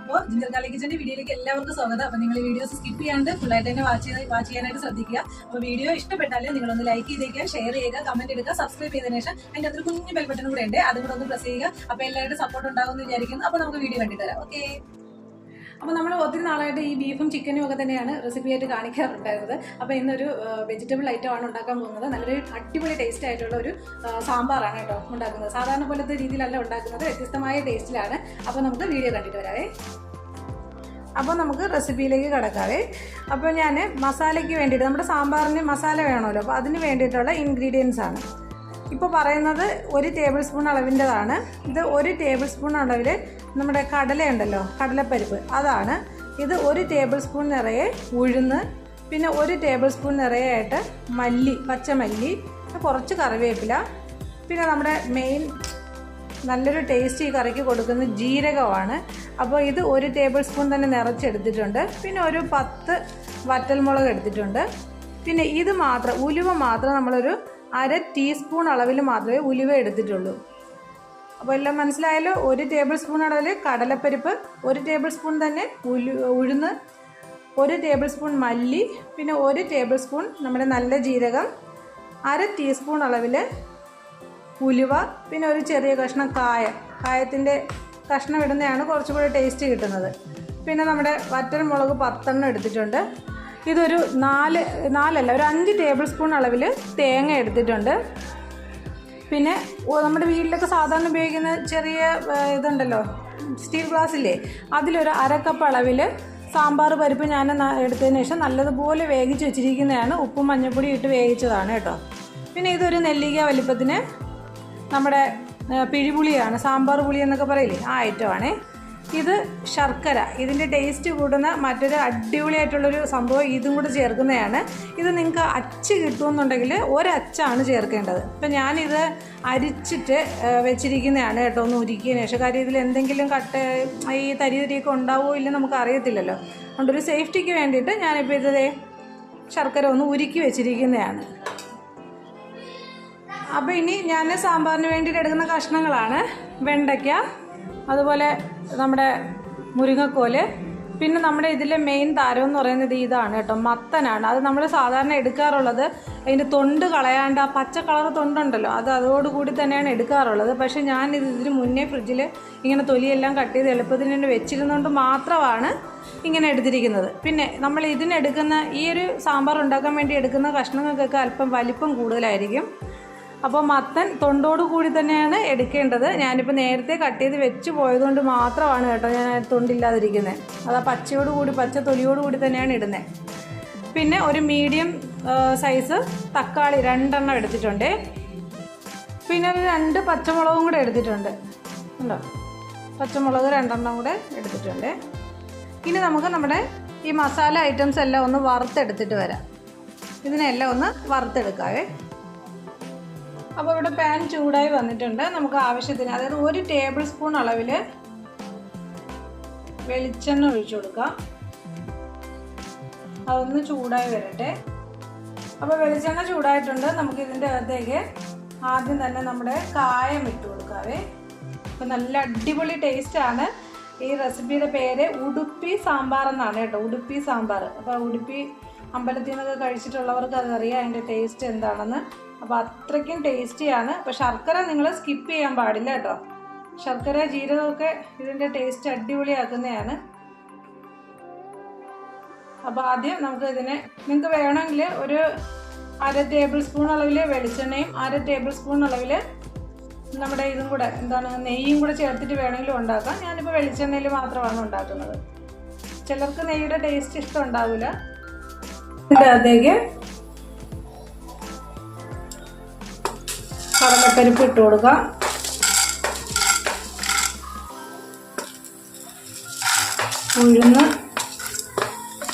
അപ്പോൾ ginger garlic കിച്ചന്റെ വീഡിയോയിലേക്ക് എല്ലാവർക്കും സ്വാഗതം. അപ്പോൾ നിങ്ങൾ ഈ വീഡിയോസ് സ്കിപ്പ് ചെയ്യാണ്ട് ഫുള്ളായിട്ട് തന്നെ വാച്ച് ചെയ്ത് വാച്ച് ചെയ്യാനായിട്ട് ശ്രദ്ധിക്കുക. അപ്പോൾ വീഡിയോ ഇഷ്ടപ്പെട്ടാൽ നിങ്ങളൊന്ന് ലൈക്ക് ചെയ്തേക്കുക ഷെയർ ചെയ്യുക കമന്റ് എടുക്കുക സബ്സ്ക്രൈബ് ചെയ്തതിനു ശേഷം അതിന്റെ അത്ര കുഞ്ഞു ബെൽ ബട്ടൺ കൂടെ ഉണ്ട്. അതും കൂടെ ഒന്ന് പ്രസ് ചെയ്യുക. അപ്പോൾ എല്ലാവരുടെ സപ്പോർട്ട് ഉണ്ടാകുമെന്ന് വിചാരിക്കുന്നു. അപ്പോൾ നമുക്ക് വീഡിയോ കണ്ടിട്ട് തരാം ഓക്കെ അപ്പോൾ നമ്മൾ ഒത്തിരി നാളായിട്ട് ഈ ബീഫും ചിക്കനും ഒക്കെ തന്നെയാണ് റെസിപ്പിയായിട്ട് കാണിക്കാറുണ്ടായിരുന്നത്. അപ്പോൾ ഇന്നൊരു വെജിറ്റബിൾ ഐറ്റം ആണ് ഉണ്ടാക്കാൻ പോകുന്നത്. നല്ലൊരു അടിപൊളി ടേസ്റ്റ് ആയിട്ടുള്ള ഒരു സാമ്പാറാണ് കേട്ടോ ഉണ്ടാക്കുന്നത്. സാധാരണ പോലത്തെ രീതിയിലല്ല ഉണ്ടാക്കുന്നത്. വ്യത്യസ്തമായ ടേസ്റ്റിലാണ് അപ്പോൾ നമുക്ക് വീഡിയോ കണ്ടിട്ട് വരാവേ. അപ്പോൾ നമുക്ക് റെസിപ്പിയിലേക്ക് കിടക്കാവേ. അപ്പോൾ ഞാൻ മസാലയ്ക്ക് വേണ്ടിയിട്ട് നമ്മുടെ സാമ്പാറിന് മസാല വേണമല്ലോ. അപ്പോൾ അതിന് വേണ്ടിയിട്ടുള്ള ഇൻഗ്രീഡിയൻസ് ആണ്. ഇപ്പോൾ പറയുന്നത് ഒരു ടേബിൾ സ്പൂൺ അളവിന്റെതാണ്. ഇത് ഒരു ടേബിൾ സ്പൂൺ അളവിൽ നമ്മുടെ കടലയുണ്ടല്ലോ കടലപ്പരിപ്പ്. അതാണ്. ഇത് ഒരു ടേബിൾ സ്പൂൺ നിറയെ ഉഴുന്ന് പിന്നെ ഒരു ടേബിൾ സ്പൂൺ നിറയെ ആയിട്ട് മല്ലി പച്ചമല്ലി കുറച്ച് കറിവേപ്പില പിന്നെ നമ്മുടെ മെയിൻ നല്ലൊരു ടേസ്റ്റ് ഈ കറിക്ക് കൊടുക്കുന്നത് ജീരകമാണ്. അപ്പോൾ ഇത് ഒരു ടേബിൾ സ്പൂൺ തന്നെ നിറച്ചെടുത്തിട്ടുണ്ട്. പിന്നെ ഒരു പത്ത് വറ്റൽമുളക് എടുത്തിട്ടുണ്ട്. പിന്നെ ഇത് മാത്രം ഉലുവ മാത്രം നമ്മളൊരു അര ടീസ്പൂൺ അളവിൽ മാത്രമേ ഉലുവ എടുത്തിട്ടുള്ളൂ. അപ്പോൾ എല്ലാം മനസ്സിലായാലോ ഒരു ടേബിൾ സ്പൂൺ അളവിൽ കടലപ്പരിപ്പ് ഒരു ടേബിൾ സ്പൂൺ തന്നെ ഉലു ഉഴുന്ന് ഒരു ടേബിൾ സ്പൂൺ മല്ലി പിന്നെ ഒരു ടേബിൾ സ്പൂൺ നമ്മുടെ നല്ല ജീരകം അര ടീസ്പൂൺ അളവിൽ ഉലുവ പിന്നെ ഒരു ചെറിയ കഷ്ണം കായം. കായത്തിന്റെ കഷ്ണം ഇടുന്നതാണ് കുറച്ചുകൂടി ടേസ്റ്റ് കിട്ടുന്നത്. പിന്നെ നമ്മുടെ വറ്റൽ മുളക് പത്തെണ്ണം എടുത്തിട്ടുണ്ട്. ഇതൊരു നാല് നാലല്ല ഒരു അഞ്ച് ടേബിൾ സ്പൂൺ അളവിൽ തേങ്ങ എടുത്തിട്ടുണ്ട്. പിന്നെ നമ്മുടെ വീട്ടിലൊക്കെ സാധാരണ ഉപയോഗിക്കുന്ന ചെറിയ ഇതുണ്ടല്ലോ സ്റ്റീൽ ഗ്ലാസ്സില്ലേ അതിലൊരു അരക്കപ്പ് അളവിൽ സാമ്പാർ പരിപ്പ് ഞാൻ എടുത്തതിന് ശേഷം നല്ലതുപോലെ വേവിച്ച് വെച്ചിരിക്കുന്നതാണ്. ഉപ്പും മഞ്ഞൾപ്പൊടി ഇട്ട് വേവിച്ചതാണ് കേട്ടോ. പിന്നെ ഇതൊരു നെല്ലിക്ക വലിപ്പത്തിന് നമ്മുടെ പിഴിപുളിയാണ് സാമ്പാർ പുളി എന്നൊക്കെ പറയില്ലേ? ആ ഐറ്റമാണേ ഇത് ശർക്കര. ഇതിന്റെ ടേസ്റ്റ് കൂടുന്ന മറ്റൊരു അടിപൊളിയായിട്ടുള്ളൊരു സംഭവം ഇതും കൂടെ ചേർക്കുന്നതാണ്. ഇത് നിങ്ങൾക്ക് അച്ച് കിട്ടുമെന്നുണ്ടെങ്കിൽ ഒരച്ചാണ് ചേർക്കേണ്ടത്. ഇപ്പം ഞാനിത് അരിച്ചിട്ട് വെച്ചിരിക്കുന്നതാണ് കേട്ടോ ഒന്ന് ഉരുക്കിയതിന് ശേഷം. കാര്യം ഇതിൽ എന്തെങ്കിലും കട്ട് ഈ തരി തരിയൊക്കെ ഉണ്ടാവുമോ ഇല്ലെന്ന് നമുക്ക് അറിയത്തില്ലല്ലോ. അതുകൊണ്ട് ഒരു സേഫ്റ്റിക്ക് വേണ്ടിയിട്ട് ഞാനിപ്പോൾ ഇത് ശർക്കര ഒന്ന് ഉരുക്കി വെച്ചിരിക്കുന്നതാണ്. അപ്പോൾ ഇനി ഞാൻ സാമ്പാറിന് വേണ്ടിയിട്ട് എടുക്കുന്ന കഷ്ണങ്ങളാണ്. വെണ്ടയ്ക്ക അതുപോലെ നമ്മുടെ മുരിങ്ങക്കോൽ പിന്നെ നമ്മുടെ ഇതിലെ മെയിൻ താരം എന്ന് പറയുന്നത് ഇതാണ് കേട്ടോ മത്തനാണ്. അത് നമ്മൾ സാധാരണ എടുക്കാറുള്ളത് അതിന്റെ തൊണ്ട് കളയാണ്ട് ആ പച്ച കളർ തൊണ്ടുണ്ടല്ലോ അത് അതോടുകൂടി തന്നെയാണ് എടുക്കാറുള്ളത്. പക്ഷേ ഞാൻ ഇത് ഇതിന് മുന്നേ ഫ്രിഡ്ജിൽ ഇങ്ങനെ തൊലിയെല്ലാം കട്ട് ചെയ്ത് എളുപ്പത്തിന് വേണ്ടി വെച്ചിരുന്നുകൊണ്ട് മാത്രമാണ് ഇങ്ങനെ എടുത്തിരിക്കുന്നത്. പിന്നെ നമ്മൾ ഇതിനെടുക്കുന്ന ഈ ഒരു സാമ്പാർ ഉണ്ടാക്കാൻ വേണ്ടി എടുക്കുന്ന കഷ്ണങ്ങൾക്കൊക്കെ അല്പം വലിപ്പം കൂടുതലായിരിക്കും. അപ്പോൾ മത്തൻ തൊണ്ടോട് കൂടി തന്നെയാണ് എടുക്കേണ്ടത്. ഞാനിപ്പോൾ നേരത്തെ കട്ട് ചെയ്ത് വെച്ച് പോയതുകൊണ്ട് മാത്രമാണ് കേട്ടോ ഞാൻ തൊണ്ടില്ലാതിരിക്കുന്നത് അത് ആ പച്ചയോട് കൂടി പച്ച തൊലിയോട് കൂടി തന്നെയാണ് ഇടുന്നത് പിന്നെ ഒരു മീഡിയം സൈസ് തക്കാളി രണ്ടെണ്ണം എടുത്തിട്ടുണ്ട്. പിന്നെ ഒരു രണ്ട് പച്ചമുളകും കൂടെ എടുത്തിട്ടുണ്ട്. ഉണ്ടോ? പച്ചമുളക് രണ്ടെണ്ണം കൂടെ എടുത്തിട്ടുണ്ട്. ഇനി നമുക്ക് നമ്മുടെ ഈ മസാല ഐറ്റംസ് എല്ലാം ഒന്ന് വറുത്തെടുത്തിട്ട് വരാം. ഇതിനെല്ലാം ഒന്ന് വറുത്തെടുക്കാവേ. അപ്പോൾ ഇവിടെ പാൻ ചൂടായി വന്നിട്ടുണ്ട്. നമുക്ക് ആവശ്യത്തിന് അതായത് ഒരു ടേബിൾ സ്പൂൺ അളവിൽ വെളിച്ചെണ്ണ ഒഴിച്ചു കൊടുക്കാം. അതൊന്ന് ചൂടായി വരട്ടെ. അപ്പോൾ വെളിച്ചെണ്ണ ചൂടായിട്ടുണ്ട്. നമുക്ക് ഇതിന്റെ അകത്തേക്ക് ആദ്യം തന്നെ നമ്മുടെ കായം ഇട്ട് കൊടുക്കാവേ. അപ്പോൾ നല്ല അടിപൊളി ടേസ്റ്റാണ് ഈ റെസിപ്പിയുടെ പേര് ഉടുപ്പി സാമ്പാർ എന്നാണ് കേട്ടോ ഉടുപ്പി സാമ്പാർ. അപ്പോൾ ഉടുപ്പി അമ്പലത്തിൽ നിന്നൊക്കെ കഴിച്ചിട്ടുള്ളവർക്ക് അതറിയാം അതിന്റെ ടേസ്റ്റ് എന്താണെന്ന്. അപ്പോൾ അത്രയ്ക്കും ടേസ്റ്റിയാണ്. അപ്പോൾ ശർക്കര നിങ്ങൾ സ്കിപ്പ് ചെയ്യാൻ പാടില്ല കേട്ടോ. ശർക്കര ജീരകമൊക്കെ ഇതിന്റെ ടേസ്റ്റ് അടിപൊളിയാക്കുന്നതാണ്. അപ്പോൾ ആദ്യം നമുക്ക് ഇതിനെ നിങ്ങൾക്ക് വേണമെങ്കിൽ ഒരു അര ടേബിൾ സ്പൂൺ അളവിൽ വെളിച്ചെണ്ണയും അര ടേബിൾ സ്പൂൺ അളവിൽ നമ്മുടെ ഇതും കൂടെ എന്താണ് നെയ്യും കൂടെ ചേർത്തിട്ട് വേണമെങ്കിലും ഉണ്ടാക്കാം. ഞാനിപ്പോൾ വെളിച്ചെണ്ണയിൽ മാത്രമാണ് ഉണ്ടാക്കുന്നത്. ചിലർക്ക് നെയ്യുടെ ടേസ്റ്റ് ഇഷ്ടം ഉണ്ടാവില്ല. ഇതിന്റെ കടലപ്പരിപ്പ് ഇട്ട് കൊടുക്കാം ഉഴുന്ന്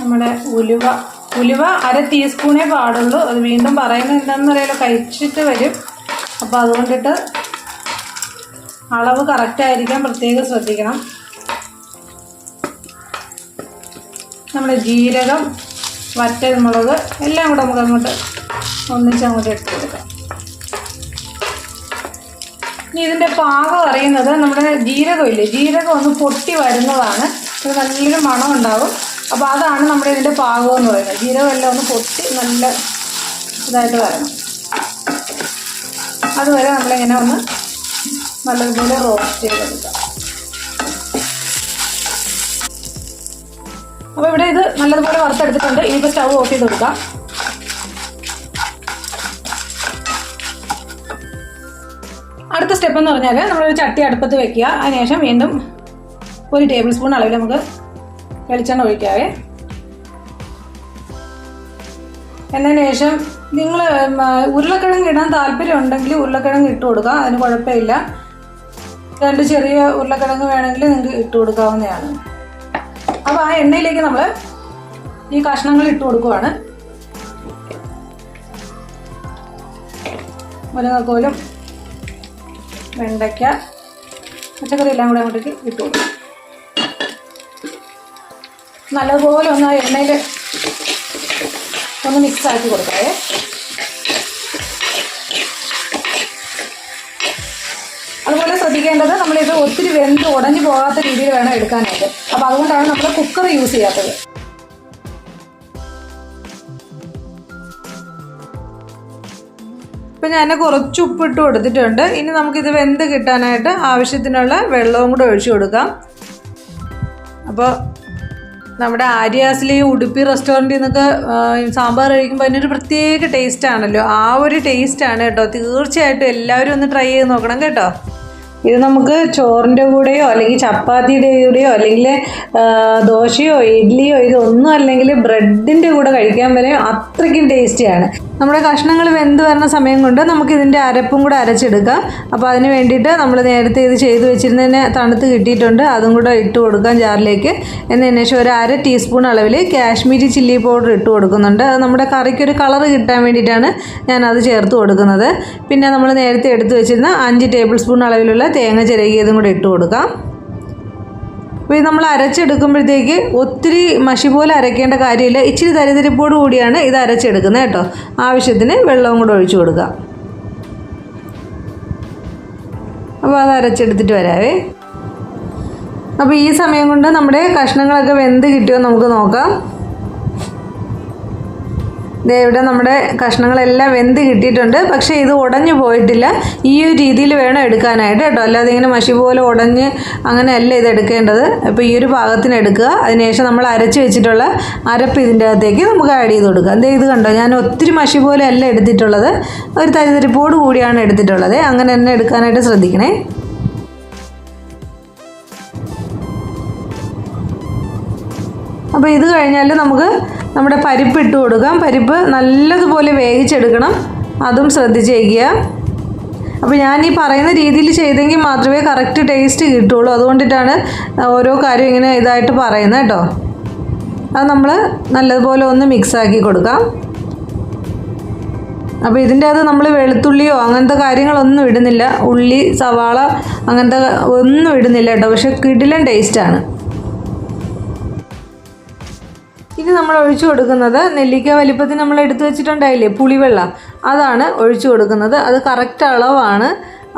നമ്മുടെ ഉലുവ. ഉലുവ അര ടീസ്പൂണേ പാടുള്ളൂ. അത് വീണ്ടും പറയുന്നത് എന്താണെന്ന് അറിയാലോ കഴിച്ചിട്ട് വരും. അപ്പോൾ അതുകൊണ്ടിട്ട് അളവ് കറക്റ്റായിരിക്കാൻ പ്രത്യേകം ശ്രദ്ധിക്കണം. നമ്മുടെ ജീരകം വറ്റൽമുളക് എല്ലാം കൂടെ നമുക്ക് അങ്ങോട്ട് ഒന്നിച്ചങ്ങോട്ട് ഇട്ട് കൊടുക്കാം. ഇനി ഇതിന്റെ പാകം അറിയുന്നത് നമ്മുടെ ജീരകമില്ലേ ജീരകം ഒന്ന് പൊട്ടി വരുന്നതാണ്. ഇത് നല്ലൊരു മണം ഉണ്ടാവും. അപ്പോൾ അതാണ് നമ്മുടെ ഇതിന്റെ പാകം എന്ന് പറയുന്നത്. ജീരകം എല്ലാം ഒന്ന് പൊട്ടി നല്ല ഇതായിട്ട് വരണം. അതുവരെ നമ്മളിങ്ങനെ ഒന്ന് നല്ലതുപോലെ റോസ്റ്റ് ചെയ്തെടുക്കാം. അപ്പോൾ ഇവിടെ ഇത് നല്ലതുപോലെ വറുത്തെടുത്തിട്ടുണ്ട്. ഇനിയിപ്പോൾ സ്റ്റൗ ഓഫ് ചെയ്ത് കൊടുക്കാം. അടുത്ത സ്റ്റെപ്പ് എന്ന് പറഞ്ഞാൽ നമ്മളൊരു ചട്ടി അടുപ്പത്ത് വെക്കുക. അതിനുശേഷം വീണ്ടും ഒരു ടേബിൾ സ്പൂൺ അളവിൽ നമുക്ക് വെളിച്ചെണ്ണ ഒഴിക്കാവേ. എന്നതിന് ശേഷം നിങ്ങൾ ഉരുളക്കിഴങ്ങ് ഇടാൻ താല്പര്യം ഉണ്ടെങ്കിൽ ഉരുളക്കിഴങ്ങ് ഇട്ട് കൊടുക്കുക. അതിന് കുഴപ്പമില്ല. രണ്ട് ചെറിയ ഉരുളക്കിഴങ്ങ് വേണമെങ്കിൽ നിങ്ങൾക്ക് ഇട്ട് കൊടുക്കാവുന്നതാണ്. അപ്പോൾ ആ എണ്ണയിലേക്ക് നമ്മൾ ഈ കഷ്ണങ്ങൾ ഇട്ട് കൊടുക്കുവാണ്. മുരിങ്ങക്കോലും വെണ്ടയ്ക്ക പച്ചക്കറി എല്ലാം കൂടെ അങ്ങോട്ടേക്ക് ഇട്ട് കൊടുക്കും. നല്ലതുപോലെ ഒന്ന് എണ്ണയിൽ ഒന്ന് മിക്സ് ആക്കി കൊടുക്കാവേ. അതുപോലെ ശ്രദ്ധിക്കേണ്ടത് നമ്മളിത് ഒത്തിരി വെന്ത് ഉടഞ്ഞു പോകാത്ത രീതിയിൽ വേണം എടുക്കാനായിട്ട്. അപ്പോൾ അതുകൊണ്ടാണ് നമ്മൾ കുക്കർ യൂസ് ചെയ്യാത്തത്. ഇപ്പം ഞാൻ കുറച്ച് ഉപ്പിട്ട് കൊടുത്തിട്ടുണ്ട്. ഇനി നമുക്കിത് വെന്ത് കിട്ടാനായിട്ട് ആവശ്യത്തിനുള്ള വെള്ളവും കൂടെ ഒഴിച്ചു കൊടുക്കാം. അപ്പോൾ നമ്മുടെ ആര്യാസിലെ ഈ ഉടുപ്പി റെസ്റ്റോറന്റിൽ നിന്നൊക്കെ സാമ്പാർ കഴിക്കുമ്പോൾ അതിനൊരു പ്രത്യേക ടേസ്റ്റ് ആണല്ലോ. ആ ഒരു ടേസ്റ്റ് ആണ് കേട്ടോ. തീർച്ചയായിട്ടും എല്ലാവരും ഒന്ന് ട്രൈ ചെയ്ത് നോക്കണം കേട്ടോ. ഇത് നമുക്ക് ചോറിന്റെ കൂടെയോ അല്ലെങ്കിൽ ചപ്പാത്തിയുടെ കൂടെയോ അല്ലെങ്കിൽ ദോശയോ ഇഡ്ഡലിയോ ഇതൊന്നും അല്ലെങ്കിൽ ബ്രെഡിന്റെ കൂടെ കഴിക്കാൻ വരെ അത്രയ്ക്കും ടേസ്റ്റിയാണ് നമ്മുടെ കഷ്ണങ്ങൾ വെന്ത് വരുന്ന സമയം കൊണ്ട് നമുക്ക് ഇതിന്റെ അരപ്പും കൂടെ അരച്ചെടുക്കാം. അപ്പോൾ അതിന് വേണ്ടിയിട്ട് നമ്മൾ നേരത്തെ ഇത് ചെയ്ത് വെച്ചിരുന്നതിന് തണുത്ത് കിട്ടിയിട്ടുണ്ട്. അതും കൂടെ ഇട്ട് കൊടുക്കാം ജാറിലേക്ക്. എന്നതിന് ശേഷം ഒരു അര ടീസ്പൂൺ അളവിൽ കാശ്മീരി ചില്ലി പൗഡർ ഇട്ട് കൊടുക്കുന്നുണ്ട്. അത് നമ്മുടെ കറിക്കൊരു കളർ കിട്ടാൻ വേണ്ടിയിട്ടാണ് ഞാനത് ചേർത്ത് കൊടുക്കുന്നത്. പിന്നെ നമ്മൾ നേരത്തെ എടുത്ത് വെച്ചിരുന്ന അഞ്ച് ടേബിൾ സ്പൂൺ അളവിലുള്ള തേങ്ങ ചിരകിയതും കൂടെ ഇട്ട് കൊടുക്കാം. അപ്പോൾ ഇത് നമ്മൾ അരച്ചെടുക്കുമ്പോഴത്തേക്ക് ഒത്തിരി മഷി പോലെ അരയ്ക്കേണ്ട കാര്യമില്ല. ഇച്ചിരി തരിതരിപ്പോട് കൂടിയാണ് ഇത് അരച്ചെടുക്കുന്നത് കേട്ടോ. ആവശ്യത്തിന് വെള്ളവും കൂടെ ഒഴിച്ചു കൊടുക്കുക അപ്പോൾ അത് അരച്ചെടുത്തിട്ട് വരാവേ. അപ്പോൾ ഈ സമയം കൊണ്ട് നമ്മുടെ കഷ്ണങ്ങളൊക്കെ വെന്ത് കിട്ടിയോ നമുക്ക് നോക്കാം. ദേ ഇവിടെ നമ്മുടെ കഷ്ണങ്ങളെല്ലാം വെന്ത് കിട്ടിയിട്ടുണ്ട്. പക്ഷേ ഇത് ഉടഞ്ഞു പോയിട്ടില്ല. ഈ ഒരു രീതിയിൽ വേണം എടുക്കാനായിട്ട് കേട്ടോ. അല്ലാതെ ഇങ്ങനെ മഷി പോലെ ഉടഞ്ഞ് അങ്ങനെയല്ല ഇത് എടുക്കേണ്ടത്? അപ്പോൾ ഈ ഒരു പാകത്തിന് എടുക്കുക. അതിനുശേഷം നമ്മൾ അരച്ച് വെച്ചിട്ടുള്ള അരപ്പ് ഇതിന്റെ അകത്തേക്ക് നമുക്ക് ആഡ് ചെയ്ത് കൊടുക്കുക ദേ ഇത് കണ്ടോ? ഞാൻ ഒത്തിരി മഷി പോലെ അല്ല എടുത്തിട്ടുള്ളത്. ഒരു തരിതരിപ്പോട് കൂടിയാണ് എടുത്തിട്ടുള്ളത്. അങ്ങനെ തന്നെ എടുക്കാനായിട്ട് ശ്രദ്ധിക്കണേ. അപ്പോൾ ഇത് കഴിഞ്ഞാൽ നമുക്ക് നമ്മുടെ പരിപ്പ് ഇട്ട് കൊടുക്കാം. പരിപ്പ് നല്ലതുപോലെ വേവിച്ചെടുക്കണം. അതും ശ്രദ്ധിച്ചേക്കുക അപ്പോൾ ഞാൻ ഈ പറയുന്ന രീതിയിൽ ചെയ്തെങ്കിൽ മാത്രമേ കറക്റ്റ് ടേസ്റ്റ് കിട്ടുള്ളൂ. അതുകൊണ്ടിട്ടാണ് ഓരോ കാര്യം ഇങ്ങനെ ഇതായിട്ട് പറയുന്നത് കേട്ടോ. അത് നമ്മൾ നല്ലതുപോലെ ഒന്ന് മിക്സാക്കി കൊടുക്കാം. അപ്പോൾ ഇതിന്റെ അത് നമ്മൾ വെളുത്തുള്ളിയോ അങ്ങനത്തെ കാര്യങ്ങളൊന്നും ഇടുന്നില്ല. ഉള്ളി സവാള അങ്ങനത്തെ ഒന്നും ഇടുന്നില്ല കേട്ടോ. പക്ഷെ കിടിലൻ ടേസ്റ്റാണ് ഇനി നമ്മൾ ഒഴിച്ചു കൊടുക്കുന്നത് നെല്ലിക്ക വലിപ്പത്തിൽ നമ്മൾ എടുത്തു വെച്ചിട്ടുണ്ടായില്ലേ? പുളിവെള്ളം. അതാണ് ഒഴിച്ചു കൊടുക്കുന്നത്. അത് കറക്റ്റ് അളവാണ്.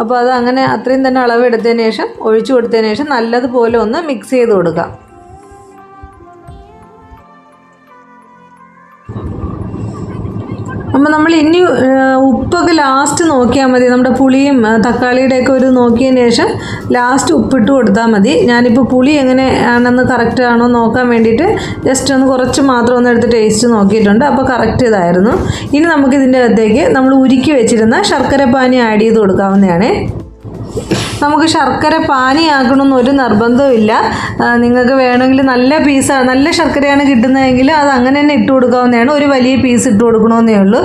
അപ്പോൾ അത് അങ്ങനെ അത്രയും തന്നെ അളവ് എടുത്തതിന് ശേഷം ഒഴിച്ചു കൊടുത്തതിന് ശേഷം നല്ലതുപോലെ ഒന്ന് മിക്സ് ചെയ്ത് കൊടുക്കാം. അപ്പോൾ നമ്മൾ ഇനി ഉപ്പൊക്കെ ലാസ്റ്റ് നോക്കിയാൽ മതി. നമ്മുടെ പുളിയും തക്കാളിയുടെയൊക്കെ ഒരു നോക്കിയതിന് ശേഷം ലാസ്റ്റ് ഉപ്പിട്ട് കൊടുത്താൽ മതി. ഞാനിപ്പോൾ പുളി എങ്ങനെ ആണെന്ന് കറക്റ്റ് ആണോ നോക്കാൻ വേണ്ടിയിട്ട് ജസ്റ്റ് ഒന്ന് കുറച്ച് മാത്രം ഒന്ന് എടുത്ത് ടേസ്റ്റ് നോക്കിയിട്ടുണ്ട്. അപ്പോൾ കറക്റ്റ് ഇതായിരുന്നു. ഇനി നമുക്കിതിന്റെ അകത്തേക്ക് നമ്മൾ ഉരുക്കി വെച്ചിരുന്ന ശർക്കര പാനി ആഡ് ചെയ്ത് കൊടുക്കാവുന്നതാണേ. നമുക്ക് ശർക്കര പാനിയാക്കണമെന്ന് ഒരു നിർബന്ധമില്ല നിങ്ങൾക്ക് വേണമെങ്കിൽ നല്ല പീസാണ് നല്ല ശർക്കരയാണ് കിട്ടുന്നതെങ്കിൽ അത് അങ്ങനെ തന്നെ ഇട്ട് കൊടുക്കാവുന്നതാണ്. ഒരു വലിയ പീസ് ഇട്ട് കൊടുക്കണമെന്നേ ഉള്ളൂ.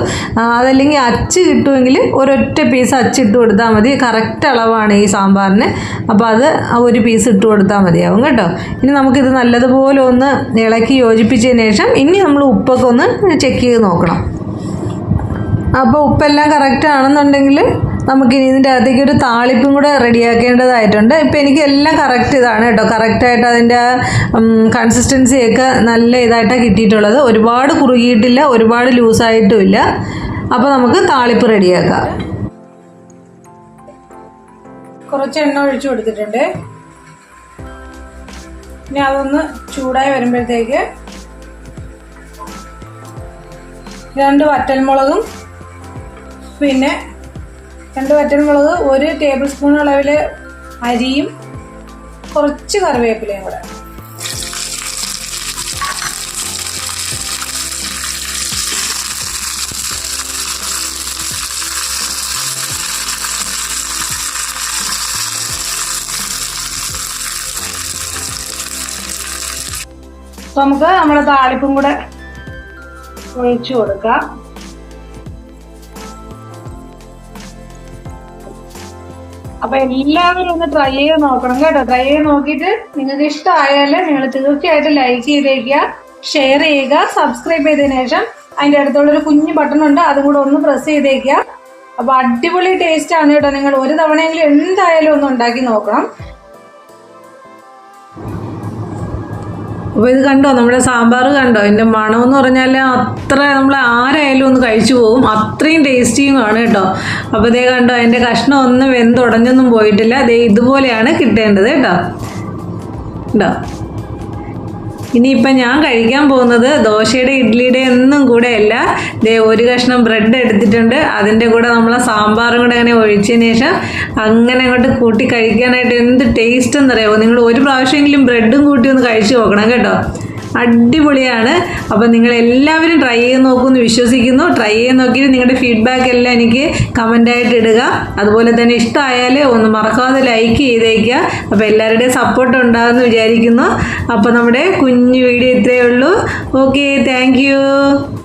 അതല്ലെങ്കിൽ അച്ച് കിട്ടുമെങ്കിൽ ഒരൊറ്റ പീസ് അച്ച് ഇട്ട് കൊടുത്താൽ മതി. കറക്റ്റ് അളവാണ് ഈ സാമ്പാറിന്. അപ്പോൾ അത് ഒരു പീസ് ഇട്ട് കൊടുത്താൽ മതിയാവും കേട്ടോ. ഇനി നമുക്കിത് നല്ലതുപോലെ ഒന്ന് ഇളക്കി യോജിപ്പിച്ചതിന് ശേഷം ഇനി നമ്മൾ ഉപ്പൊക്കെ ഒന്ന് ചെക്ക് ചെയ്ത് നോക്കണം. അപ്പോൾ ഉപ്പെല്ലാം കറക്റ്റ് ആണെന്നുണ്ടെങ്കിൽ നമുക്കിനി ഇതിന്റെ അകത്തേക്ക് ഒരു താളിപ്പും കൂടെ റെഡിയാക്കേണ്ടതായിട്ടുണ്ട്. ഇപ്പം എനിക്ക് എല്ലാം കറക്റ്റ് ഇതാണ് കേട്ടോ. കറക്റ്റായിട്ട് അതിന്റെ കൺസിസ്റ്റൻസിയൊക്കെ നല്ല ഇതായിട്ടാണ് കിട്ടിയിട്ടുള്ളത്. ഒരുപാട് കുറുകിയിട്ടില്ല ഒരുപാട് ലൂസായിട്ടും ഇല്ല. അപ്പോൾ നമുക്ക് താളിപ്പ് റെഡിയാക്കാം. കുറച്ച് എണ്ണ ഒഴിച്ചു കൊടുത്തിട്ടുണ്ട്. ഇനി അതൊന്ന് ചൂടായി വരുമ്പോഴത്തേക്ക് രണ്ട് വറ്റൽമുളകും പിന്നെ രണ്ട് വറ്റൻമുളക് ഒരു ടേബിൾ സ്പൂൺ അളവിൽ അരിയും കുറച്ച് കറിവേപ്പിലയും കൂടെ. നമുക്ക് നമ്മുടെ താളിപ്പും കൂടെ ഒഴിച്ചു കൊടുക്കാം. അപ്പൊ എല്ലാവരും ഒന്ന് ട്രൈ ചെയ്ത് നോക്കണം കേട്ടോ. ട്രൈ ചെയ്ത് നോക്കിയിട്ട് നിങ്ങൾക്ക് ഇഷ്ടമായാൽ നിങ്ങൾ തീർച്ചയായിട്ടും ലൈക്ക് ചെയ്തേക്കുക ഷെയർ ചെയ്യുക സബ്സ്ക്രൈബ് ചെയ്തതിനു ശേഷം അതിന്റെ അടുത്തുള്ള ഒരു കുഞ്ഞു ബട്ടൺ ഉണ്ട് അതും കൂടെ ഒന്ന് പ്രസ് ചെയ്തേക്കുക. അപ്പൊ അടിപൊളി ടേസ്റ്റ് ആണ് കേട്ടോ. നിങ്ങൾ ഒരു തവണയെങ്കിലും എന്തായാലും ഒന്ന് ഉണ്ടാക്കി നോക്കണം. അപ്പോൾ ഇത് കണ്ടോ? നമ്മുടെ സാമ്പാർ കണ്ടോ? എന്റെ മണം എന്ന് പറഞ്ഞാൽ അത്ര നമ്മൾ ആരായാലും ഒന്ന് കഴിച്ചു പോകും. അത്രയും ടേസ്റ്റിയുമാണ് കേട്ടോ. അപ്പോൾ ഇതേ കണ്ടോ എന്റെ കഷ്ണം ഒന്നും വെന്തുടഞ്ഞൊന്നും പോയിട്ടില്ല. അതേ ഇതുപോലെയാണ് കിട്ടേണ്ടത് കേട്ടോ. ഉണ്ടോ ഇനിയിപ്പം ഞാൻ കഴിക്കാൻ പോകുന്നത് ദോശയുടെ ഇഡ്ഡലിയുടെ ഒന്നും കൂടെ അല്ല. ദേ ഒരു കഷ്ണം ബ്രെഡ് എടുത്തിട്ടുണ്ട്. അതിന്റെ കൂടെ നമ്മൾ സാമ്പാറും കൂടെ അങ്ങനെ ഒഴിച്ചതിന് ശേഷം അങ്ങനെ അങ്ങോട്ട് കൂട്ടി കഴിക്കാനായിട്ട് എന്ത് ടേസ്റ്റ് എന്നറിയാമോ നിങ്ങൾ ഒരു പ്രാവശ്യമെങ്കിലും ബ്രെഡും കൂട്ടി ഒന്ന് കഴിച്ചു നോക്കണം കേട്ടോ. അടിപൊളിയാണ്. അപ്പോൾ നിങ്ങൾ എല്ലാവരും ട്രൈ ചെയ്ത് നോക്കുമെന്ന് വിശ്വസിക്കുന്നു. ട്രൈ ചെയ്ത് നോക്കിയിട്ട് നിങ്ങളുടെ ഫീഡ്ബാക്ക് എല്ലാം എനിക്ക് കമന്റായിട്ട് ഇടുക. അതുപോലെ തന്നെ ഇഷ്ടമായാൽ ഒന്ന് മറക്കാതെ ലൈക്ക് ചെയ്തേക്കുക. അപ്പോൾ എല്ലാവരുടെയും സപ്പോർട്ട് ഉണ്ടാകുമെന്ന് വിചാരിക്കുന്നു. അപ്പോൾ നമ്മുടെ കുഞ്ഞു വീഡിയോ ഇത്രയേ ഉള്ളൂ. Okay thank